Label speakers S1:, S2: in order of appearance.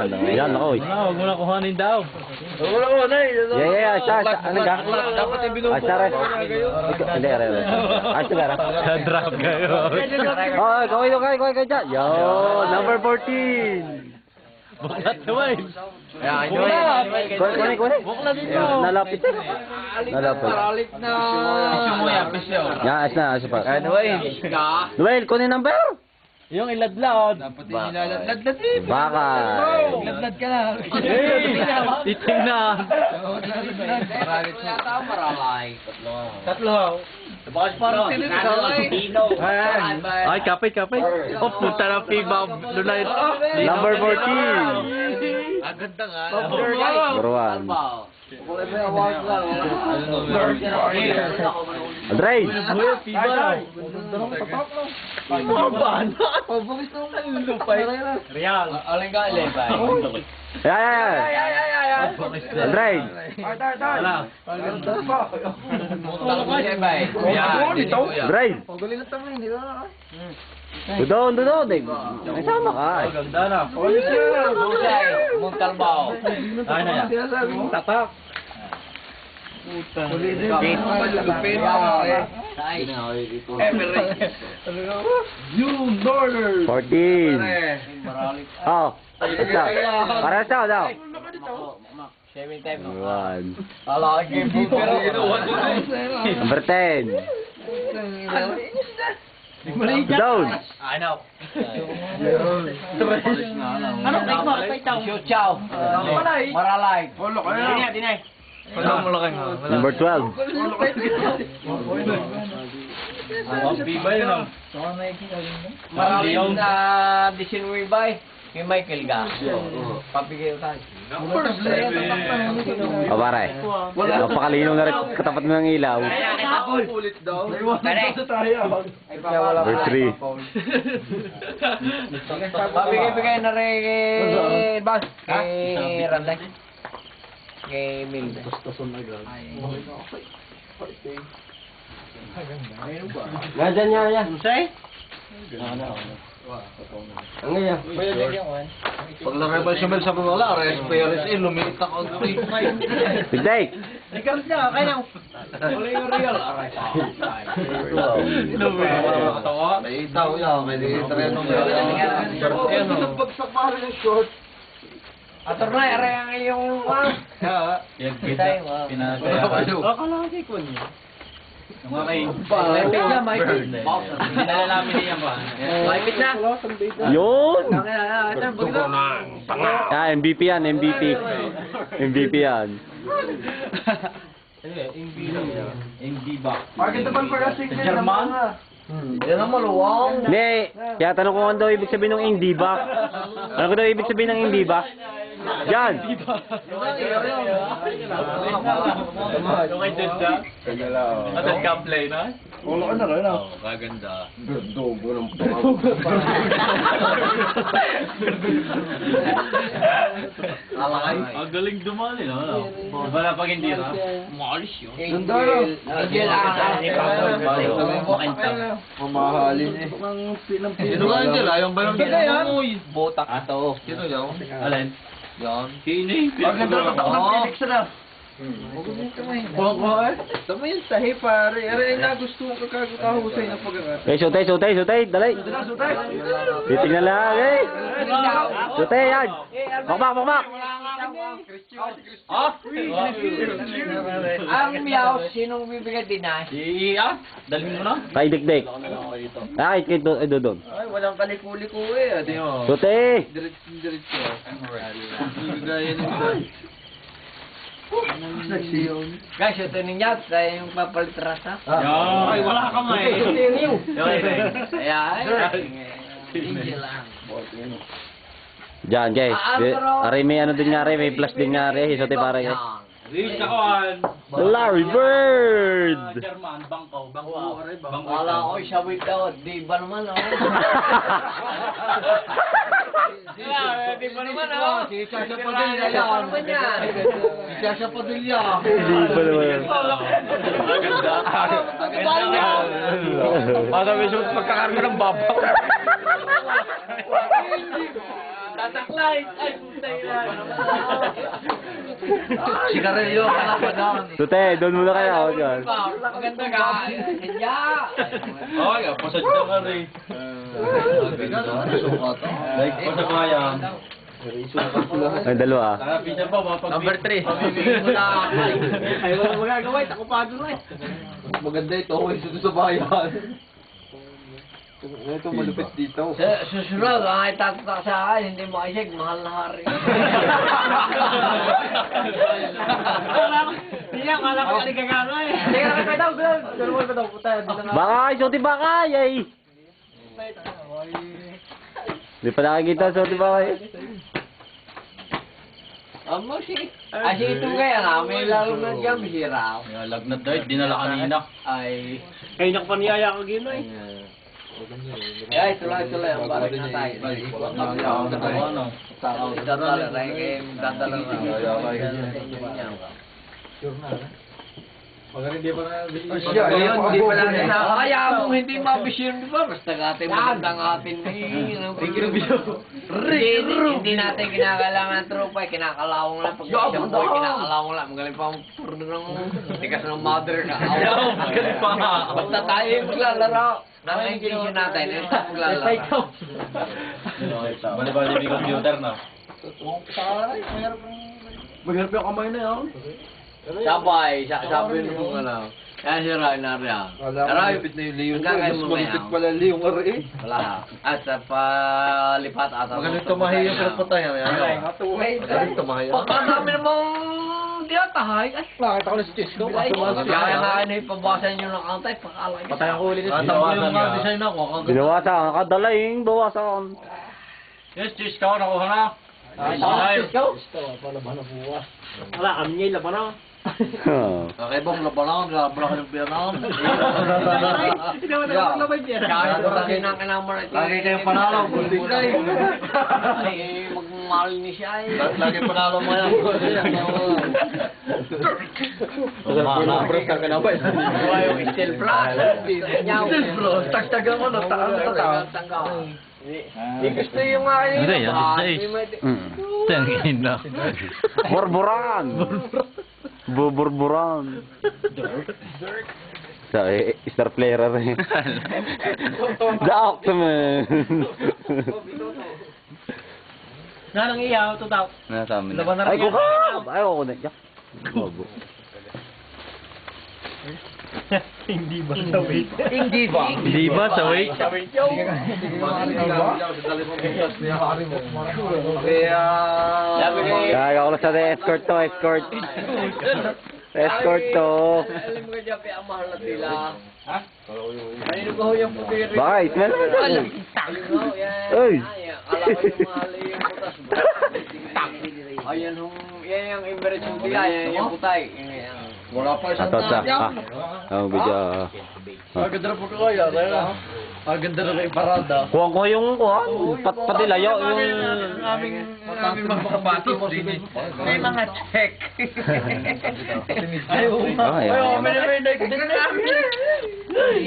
S1: Ano, yan ako eh.
S2: Huwag mo na kuhanin daw.
S3: Wala ko na eh.
S1: Yeah, yeah. Sa, sa, ano ka?
S3: Dapat yung binubuo.
S1: Ah, sa res. Ikaw- Hindi, re, re. Ah, sa gara.
S2: Sa drop kayo.
S1: Oh, kaway, kaway, kaway, kaway dyan. Yo, number 14.
S2: Buklat naman.
S3: Ayan,
S2: Buklat.
S1: Kunin, kunin.
S2: Buklat dito.
S1: Nalapit. Nalapit.
S3: na.
S2: Sumuya, pisyo.
S1: Yan, ayos na, ayos pa.
S3: Anyway.
S1: Noel, kunin number.
S2: Yung iladlad.
S3: Dapat yung Baka- nilaladlad na din.
S1: Baka.
S3: Oh, Ladlad ka na.
S2: Titingnan.
S3: Maramit mo. Yata ako maramay.
S2: Tatlo. Tatlo.
S3: Bakit parang tinitawag?
S2: Ay, kapay, kapay. Oh, punta ng FIBA.
S1: Number 14.
S3: Agad na nga.
S1: Number 1.
S2: Andrei! Real.
S3: Aling ka,
S1: Levi.
S2: Ay,
S3: ay, ay! Ay, ay, ay, ay! Andrei!
S1: Andrei! Doon, doon, doon. Ay, sama ka.
S2: Ay, ganda na.
S3: Montalbao.
S2: Ay, na yan. Tatak.
S3: Lupin.
S2: You Northern.
S1: 14. Oh. Ito. Para sa daw.
S3: Shaving time.
S1: One.
S3: Pero ginawa ko
S1: Number 10. Down.
S2: I know.
S3: Ano take mo? Shoot chow. Maralay. Dinay, dinay.
S2: Wala mo lang
S1: Number 12.
S2: Ang FIBA yun ah.
S3: Maralay na disinwi bay. Kay Michael ga. Papigil tayo.
S1: O pare. Napakalinaw na rin katapat mo ng ilaw.
S3: Ulit daw.
S1: Number 3.
S3: Papigil-bigay na rin Bas. Kay Randay. Kay Mil.
S1: Ganyan niya yan.
S2: Say?
S1: Ang iya.
S3: Pag nakaiba siya sa mga wala, res payres eh, lumit ako.
S1: Tigday.
S3: Ikaw siya, kaya na. Wala yung real. Aray, May itaw yan, may treno mo yan. Bagsak pa rin yung short. Ator na, aray ang iyong wang.
S2: Yan, kita. Pinagaya. Akalaki ko niya. Yung okay.
S3: Maipit niya, maipit.
S2: Pinalalamin niya ba?
S3: Maipit na.
S1: Yun.
S3: Dugo na.
S1: Ah, MVP yan, MVP. MVP yan.
S2: Hindi ba?
S3: Bakit naman pala
S2: Sa German?
S3: Yan ang maluwang.
S1: Hindi, kaya tanong ko ano daw ibig sabihin ng hindi ba? Ano ko daw ibig sabihin ng hindi ba? Yan.
S2: At ang gameplay na?
S3: Ulo ka na
S2: Oo, kaganda.
S3: Dobo ng Alay.
S2: Ang galing dumali, na pag hindi na? Malis yun.
S3: Angel. Angel Mamahalin eh.
S2: Sino ba Angel? Ayaw ba Uy!
S3: Botak ito.
S2: Sino yun? Alin? Yan. Sino eh?
S3: Pag nagtatak ng Felix na. Boko eh. Tama yun sahi pare. Aray na gusto ko kakahusay na pag-arat.
S1: Okay, sutay, sutay, sutay. Dali. Titingnan lang, eh. Sutay, yan. Bakbak, bakbak.
S3: Ang miyaw, sinong bibigyan din na?
S2: Si ah? Dalhin mo na?
S1: Kay Dikdik. Ah, kay Do- ay, Dodon.
S3: Ay, walang kaliko-liko eh. Mo.
S1: Sutay.
S3: Diretso-diretso. Gaya nito. Guys, ito ninyo. Tayo yung papalitrasa.
S2: Yan. Ay, wala ka may.
S3: Ayan. Angel lang.
S1: Diyan, guys. Aray, may ano din nga rin. May plus din nga rin. Sutay pare, guys.
S2: Rich ako an.
S1: Larry Bird!
S2: German, bangko. Bangko. Bangko.
S3: Wala ko, siya wait daw. Di ba naman, oh? Di ba naman, oh? Si Sasha Padilla yan. Di ba naman yan? Si Sasha Padilla.
S1: Hindi pa naman.
S2: Maganda.
S3: Maganda.
S2: Para may shoot pagkakarga ng babaw. Tataklay! Ay, putay na.
S3: Sigarilyo lang pa doon.
S1: Muna kayo. oh.
S2: Maganda ka. Kanya.
S4: Okay, pasad ka rin. Like, pasad ka yan.
S1: Ay, dalawa.
S4: Sana pisa pa, mapag-
S2: Number three.
S4: Pamimigay mo na.
S2: Ay, wala magagawa. Takupado na eh.
S3: Maganda ito, okay dito sa bayan. Ito malupit dito.
S2: Sa susunod, ang itatak sa akin, hindi mo isig, mahal na hari. Hindi yan, kala ko kali kagano eh. Hindi ka nakipay daw. Gano'n mo pa daw, puta.
S1: Bakay, suti bakay! Ay! Di pa nakikita, suti bakay.
S2: Amo si... Ah, si ito kaya nga, may lalo na dyan, bisira.
S4: Kaya lagnat daw, dinala kanina.
S2: Ay...
S5: Kaya na paniyaya ka gino eh.
S2: Ay, tuloy, tuloy. Ang balik na tayo.
S4: Ano?
S2: Dadala na kayo, dadala na.
S3: Siya,
S2: Ayun, hindi pa natin
S3: na.
S2: na. Kaya mo hindi mabisyon, di ba? Basta natin magandang atin ni... Hindi, hindi natin kinakailangan ng tropa, eh. kinakalawang lang. Pag isang boy, kinakalawang lang. Magaling pa ang purdo ng tikas ng mother ka.
S4: Magaling pa nga.
S2: Basta tayo yung maglalaro. Ang intention natin, eh, maglalaro.
S4: Bali-bali may computer na.
S5: Maghanap yung kamay na yun.
S2: Sabay, sa- sabi nung ano. Yan si na
S3: ko
S2: Ray,
S3: malupit na yung.
S2: Ang gagawin
S3: Mas
S2: ngayon?
S3: pala Leon Ari.
S2: Wala. At sa palipat at
S3: Magaling tumahi yung.
S2: Ano?
S3: Magaling tumahi yan.
S2: Baka dami namang tiyatahay. Ay,
S3: Nakita ko na si Chisco.
S2: Ay, kaya nga ano ipabasan nyo ng kantay, pakalay.
S5: Patay ang
S4: mga
S3: design ako.
S1: Binawasan, nakadalaing, bawasan.
S4: Yes, ka, nakuha na.
S2: Ay,
S5: Wala, kami niya laban na.
S3: Kakaibang labanan, labanan ng Vietnam.
S5: Hindi naman naman naman yan.
S2: Kaya ito kasi nang kinamar ito.
S3: Lagi kayong panalo, guldig na eh.
S2: Ay, magmahal ni siya eh.
S3: Lagi panalo mo yan. Sobra ka na ba?
S2: Buhay yung steel flash. Steel flash. Tagtagan mo na. Tagtagan. Hindi gusto yung akin
S4: Hindi,
S2: yung
S4: yan,
S2: Hindi
S1: Mm.
S4: Tangin na.
S1: Burburan! Buburburan. Sa eh, star player rin. The Octoman.
S5: Nanang iyaw, tutaw.
S4: Nasa amin
S5: Laban na
S1: Ay,
S5: yan.
S1: kuka! Ay, ako na. Yak.
S5: Hindi ba sa wait?
S3: Hindi ba?
S4: Di ba sa wait?
S3: Kaya...
S2: Sabi ko eh.
S1: Kaya ako lang sa escort to, escort. Escort to.
S2: Alam mo dyan, kaya mahal na sila. Ha? Kanino ba ho yung putiri?
S1: Bakit? Meron na
S2: Alam,
S1: lang.
S2: no, yan.
S1: Ay.
S2: Ay, Akala ko yung mahal yung putas. Ayan yung, yan yung Emirates yung yan yung putay.
S3: Wala pa isang
S1: Atot sa. Ah. Ang video. ah.
S3: Ang ganda na po ko kaya. Ang ganda na kayo parada.
S1: Kuha ko yung kuha. Pat, pati layo. Yung...
S2: aming, aming mga kapatos din. May mga check.
S3: Ay,
S1: Ay, ay, ay.
S2: may may